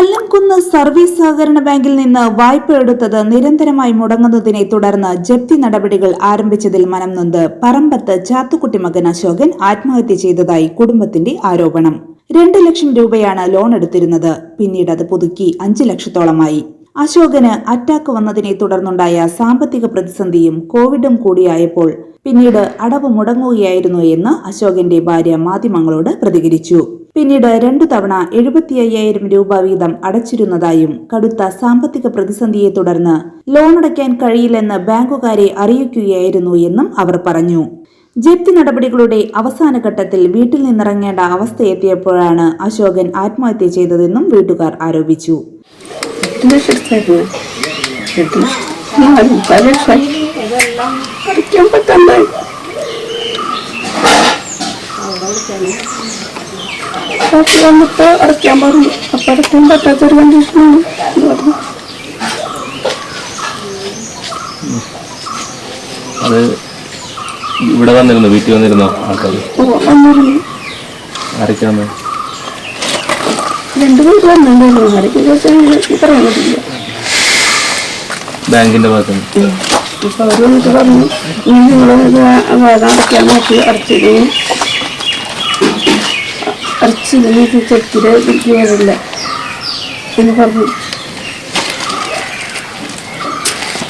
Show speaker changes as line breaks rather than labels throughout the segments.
Kallamkunnu service സഹകരണ ബാങ്കിൽ നിന്ന് വായ്പ എടുത്തത് നിരന്തരമായി മുടങ്ങുന്നതിനെ തുടർന്ന് ജപ്തി നടപടികൾ ആരംഭിച്ചതിൽ മനം നൊന്ത് പറമ്പത്ത് ചാത്തുക്കുട്ടി മകൻ അശോകൻ ആത്മഹത്യ ചെയ്തതായി കുടുംബത്തിന്റെ ആരോപണം. രണ്ട് ലക്ഷം രൂപയാണ് ലോൺ എടുത്തിരുന്നത്. പിന്നീട് അത് പുതുക്കി അഞ്ച് ലക്ഷത്തോളമായി. അശോകന് അറ്റാക്ക് വന്നതിനെ തുടർന്നുണ്ടായ സാമ്പത്തിക പ്രതിസന്ധിയും കോവിഡും കൂടിയായപ്പോൾ പിന്നീട് അടവ് മുടങ്ങുകയായിരുന്നു എന്ന് അശോകന്റെ ഭാര്യ മാധ്യമങ്ങളോട് പ്രതികരിച്ചു. പിന്നീട് രണ്ടു തവണ എഴുപത്തി അയ്യായിരം രൂപ വീതം അടച്ചിരുന്നതായും കടുത്ത സാമ്പത്തിക പ്രതിസന്ധിയെ തുടർന്ന് ലോൺ അടയ്ക്കാൻ കഴിയില്ലെന്ന് ബാങ്കുകാരെ അറിയിക്കുകയായിരുന്നു എന്നും അവർ പറഞ്ഞു. ജപ്തി നടപടികളുടെ അവസാന ഘട്ടത്തിൽ വീട്ടിൽ നിന്നിറങ്ങേണ്ട അവസ്ഥയെത്തിയപ്പോഴാണ് അശോകൻ ആത്മഹത്യ ചെയ്തതെന്നും വീട്ടുകാർ ആരോപിച്ചു.
പാർട്ടി വന്നിട്ട് അടയ്ക്കാൻ പറഞ്ഞു അപ്പം അടയ്ക്കാൻ പറ്റാത്തൊരു കണ്ടീഷനാണ് എന്ന് പറഞ്ഞു
അത് ഇവിടെ വന്നിരുന്നു? വീട്ടിൽ വന്നിരുന്നോ ആൾക്കാർ
വന്നിരുന്നു.
ആരൊക്കെ വന്നു
രണ്ടു പേര് വന്നിട്ടുണ്ടായിരുന്നു ആരൊക്കെ ചോദിച്ചാൽ പറയാൻ പറ്റില്ല.
ബാങ്കിന്റെ ഭാഗത്ത്
അപ്പൊ അവർ വന്നിട്ട് പറഞ്ഞു ഇനി നിങ്ങൾ അടയ്ക്കാൻ നോക്കി അടച്ചില്ലെങ്കിൽ അടച്ചില്ലെങ്കിൽ നീക്കി ചെത്തിര വരില്ല എന്ന് പറഞ്ഞു.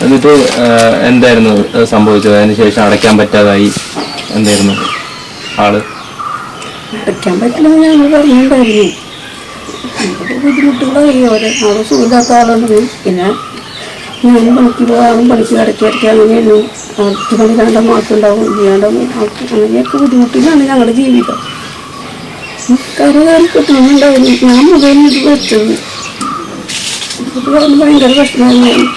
എന്നിട്ട് എന്തായിരുന്നു സംഭവിച്ചത്? അതിന് ശേഷം അടയ്ക്കാൻ പറ്റാതായി എന്തായിരുന്നു ആൾ?
അടയ്ക്കാൻ പറ്റില്ല ഞങ്ങൾ പറഞ്ഞിട്ടുണ്ടായിരുന്നു ബുദ്ധിമുട്ടുകളായി. അവരെ അവിടെ സുഖമില്ലാത്ത ആളുണ്ട് പിന്നെ ഞാനും പണിക്ക് പോകാനും പണിക്ക് അടയ്ക്കി അടയ്ക്കി അങ്ങനെയായിരുന്നു പണി രണ്ടാം മാസം ഉണ്ടാവും. ആൾക്ക് അങ്ങനെയൊക്കെ ബുദ്ധിമുട്ടിലാണ് ഞങ്ങളുടെ ജീവിതം. കരകാലം കിട്ടുന്നുണ്ടായിരുന്നു ഞാൻ മൊബൈലിൽ ഇത് വെച്ചത് ഭയങ്കര പ്രശ്നമായിരുന്നു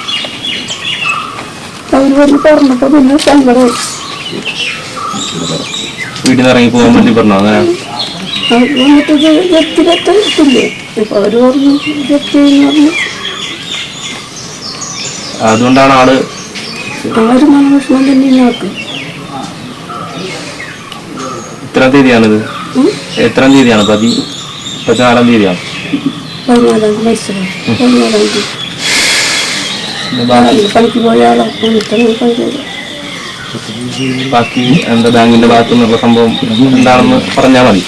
അവർ പറഞ്ഞ് പറഞ്ഞപ്പോൾ പിന്നെ സങ്കടമായി
വീട്ടിൽ നിന്ന് ഇറങ്ങി പോകാൻ വേണ്ടി പറഞ്ഞു? അങ്ങനെ
അവർ വന്നിട്ട് ജപ്തിലെത്തില്ലേ അപ്പൊ അവർ പറഞ്ഞു ജപ്തി എന്ന് പറഞ്ഞു
അതുകൊണ്ടാണ്
ആൾ ആരും തന്നെ ഞങ്ങൾക്ക്
തീയതിയാണിത്. എത്രാം തീയതിയാണ്? പതി പതിനാലാം തീയതിയാണ്. ബാക്കി? എന്താ ബാങ്കിന്റെ ഭാഗത്തു നിന്നുള്ള സംഭവം എന്താണെന്ന് പറഞ്ഞാൽ മതി.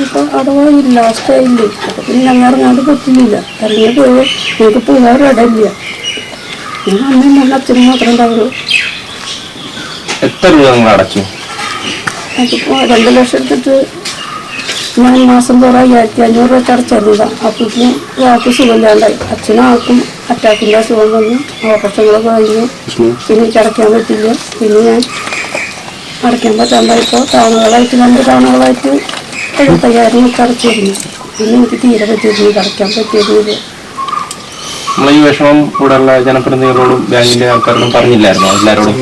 ഇപ്പൊ അടവായി ലാസ്റ്റ് ആയില്ലേ? പിന്നെ ഞങ്ങൾ ഇറങ്ങാണ്ട് പറ്റുന്നില്ല ഇറങ്ങിയ പോയി ഞങ്ങൾക്ക് പോകാൻ ഇടയില്ല. ഞാൻ അമ്മയും നല്ല അച്ഛനും മാത്രമേ ഉണ്ടാവുള്ളൂ.
എത്ര രൂപ നിങ്ങൾ അടച്ചു?
അതിപ്പോ രണ്ട് ലക്ഷം എടുത്തിട്ട് ഞാൻ മാസം തോറും അയ്യായിരത്തി അഞ്ഞൂറ് രൂപ അടച്ചിരുന്നതാണ് അപ്പോഴേക്കും ഒരാൾക്ക് സുഖമില്ലാണ്ടായി. അച്ഛനും ആൾക്കും അറ്റാക്കിന്റെ അസുഖം വന്നു. ഓപ്പറേഷനുകളൊക്കെ കഴിഞ്ഞു. പിന്നെ എനിക്ക് അടയ്ക്കാൻ പറ്റില്ല പിന്നെ ഞാൻ അടയ്ക്കാൻ പറ്റാണ്ടായപ്പോൾ തവണകളായിട്ട് രണ്ട് തവണകളായിട്ട് എഴുപത്തയ്യായിരം ഒക്കെ അടച്ചിരുന്നു. പിന്നെ എനിക്ക് തീരെ പറ്റിയിരുന്നു അടയ്ക്കാൻ പറ്റിയിരുന്നില്ല
നമ്മൾ ഈ വിഷമം ഇവിടെയുള്ള ജനപ്രതിനിധികളോടും ബാങ്കിന്റെ ആൾക്കാരോടും പറഞ്ഞില്ലായിരുന്നു
എല്ലാരോടും?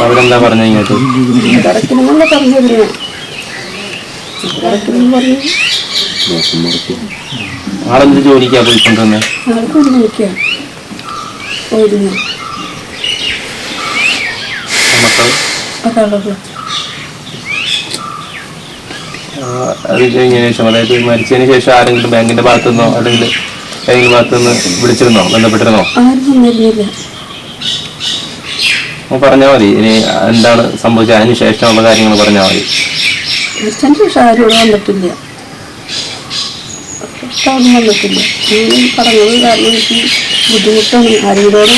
അവരെന്താ പറഞ്ഞു ഇങ്ങോട്ട്? ആളെന്ത് ജോലിക്കാ പോയിക്കൊണ്ടിരുന്നത് മക്കൾ അത് കഴിഞ്ഞ ശേഷം അതായത് മരിച്ചതിന് ശേഷം ആരെങ്കിലും ബാങ്കിന്റെ ഭാഗത്തു നിന്നോ അല്ലെങ്കിൽ ഏതെങ്കിലും ഭാഗത്തു നിന്ന് വിളിച്ചിരുന്നോ? ബന്ധപ്പെട്ടിരുന്നോ? പറഞ്ഞാൽ മതി. ഇനി എന്താണ് സംഭവിച്ചത്? അതിന് ശേഷമുള്ള കാര്യങ്ങൾ പറഞ്ഞാൽ മതി.
വന്നിട്ടില്ല. വന്നിട്ടില്ല. പറഞ്ഞത് കാരണം എനിക്ക് ബുദ്ധിമുട്ടാണ്. ആരോടും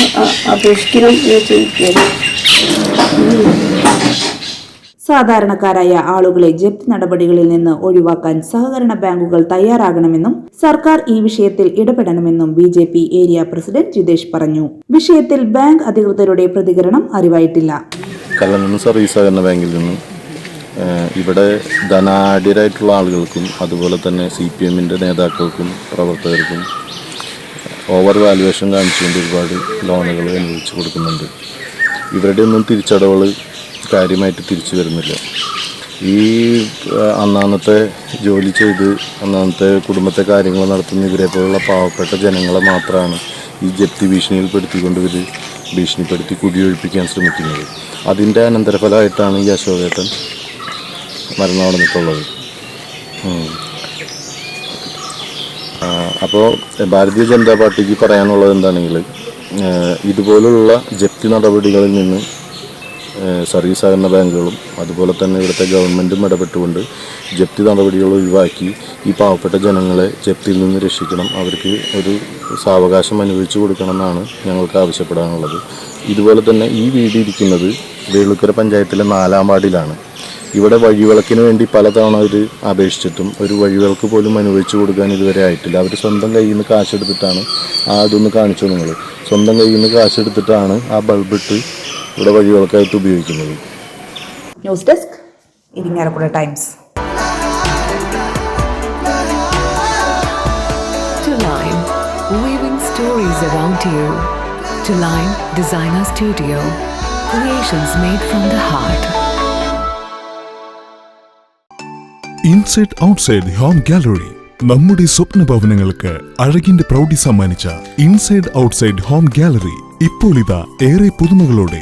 അപേക്ഷിക്കണം എന്ന് ചോദിക്കുകയാണ്.
സാധാരണക്കാരായ ആളുകളെ ജപ്തി നടപടികളിൽ നിന്ന് ഒഴിവാക്കാൻ സഹകരണ ബാങ്കുകൾ തയ്യാറാകണമെന്നും സർക്കാർ ഈ വിഷയത്തിൽ ഇടപെടണമെന്നും B J P area president Jitesh പറഞ്ഞു. വിഷയത്തിൽ ബാങ്ക് അധികൃതരുടെ പ്രതികരണം അറിവായിട്ടില്ല.
സഹകരണ ബാങ്കിൽ നിന്നും ഇവിടെ ധനാഢ്യരായിട്ടുള്ള ആളുകൾക്കും അതുപോലെ തന്നെ സി പി എമ്മിന്റെ നേതാക്കൾക്കും പ്രവർത്തകർക്കും ഓവർ വാല്യുവേഷൻ കാണിച്ചുകൊണ്ട് ഒരുപാട് ലോണുകൾ അനുവദിച്ചു കൊടുക്കുന്നുണ്ട്. ഇവരുടെ ഒന്നും തിരിച്ചടവുകൾ കാര്യമായിട്ട് തിരിച്ചു വരുന്നില്ല. ഈ അന്നാന്നത്തെ ജോലി ചെയ്ത് അന്നാന്നത്തെ കുടുംബത്തെ കാര്യങ്ങൾ നടത്തുന്ന ഇവരെ പോലുള്ള പാവപ്പെട്ട ജനങ്ങളെ മാത്രമാണ് ഈ ജപ്തി ഭീഷണിയിൽപ്പെടുത്തിക്കൊണ്ട് ഇവർ ഭീഷണിപ്പെടുത്തി കുടിയൊഴിപ്പിക്കാൻ ശ്രമിക്കുന്നത്. അതിന്റെ അനന്തരഫലമായിട്ടാണ് ഈ അശോകേട്ടൻ മരണം നടന്നിട്ടുള്ളത് അപ്പോൾ ഭാരതീയ ജനതാ പാർട്ടിക്ക് പറയാനുള്ളത് എന്താണെങ്കിൽ ഇതുപോലുള്ള ജപ്തി നടപടികളിൽ നിന്ന് സർവീസ് സഹകരണ ബാങ്കുകളും അതുപോലെ തന്നെ ഇവിടുത്തെ ഗവൺമെന്റും ഇടപെട്ടുകൊണ്ട് ജപ്തി നടപടികൾ ഒഴിവാക്കി ഈ പാവപ്പെട്ട ജനങ്ങളെ ജപ്തിയിൽ നിന്ന് രക്ഷിക്കണം. അവർക്ക് ഒരു സാവകാശം അനുവദിച്ചു കൊടുക്കണം എന്നാണ് ഞങ്ങൾക്ക് ആവശ്യപ്പെടാനുള്ളത്. ഇതുപോലെ തന്നെ ഈ വീട് ഇരിക്കുന്നത് വേളുക്കര പഞ്ചായത്തിലെ നാലാം വാർഡിലാണ്. ഇവിടെ വഴിവിളക്കിന് വേണ്ടി പലതവണ അവർ അപേക്ഷിച്ചിട്ടും ഒരു വഴിവിളക്ക് പോലും അനുവദിച്ചു കൊടുക്കാൻ ഇതുവരെ ആയിട്ടില്ല. അവർ സ്വന്തം കയ്യിൽ നിന്ന് കാശെടുത്തിട്ടാണ് ആ അതൊന്ന് കാണിച്ചു നിങ്ങൾ സ്വന്തം കയ്യിൽ നിന്ന് കാശെടുത്തിട്ടാണ് ആ ബൾബിട്ട് ഇവിടെ വഴിവിളക്കായിട്ട് ഉപയോഗിക്കുന്നത്
news desk Irinjalakuda Times
weaving stories around you. To Line Designer Studio, creations made from the heart.
Inside Outside Home Gallery നമ്മുടെ സ്വപ്ന ഭവനങ്ങൾക്ക് അഴകിന്റെ പ്രൗഢി സമ്മാനിച്ച ഇൻസൈഡ് ഔട്ട്സൈഡ് ഹോം ഗാലറി ഇപ്പോൾ ഇതാ ഏറെ പുതുമകളോടെ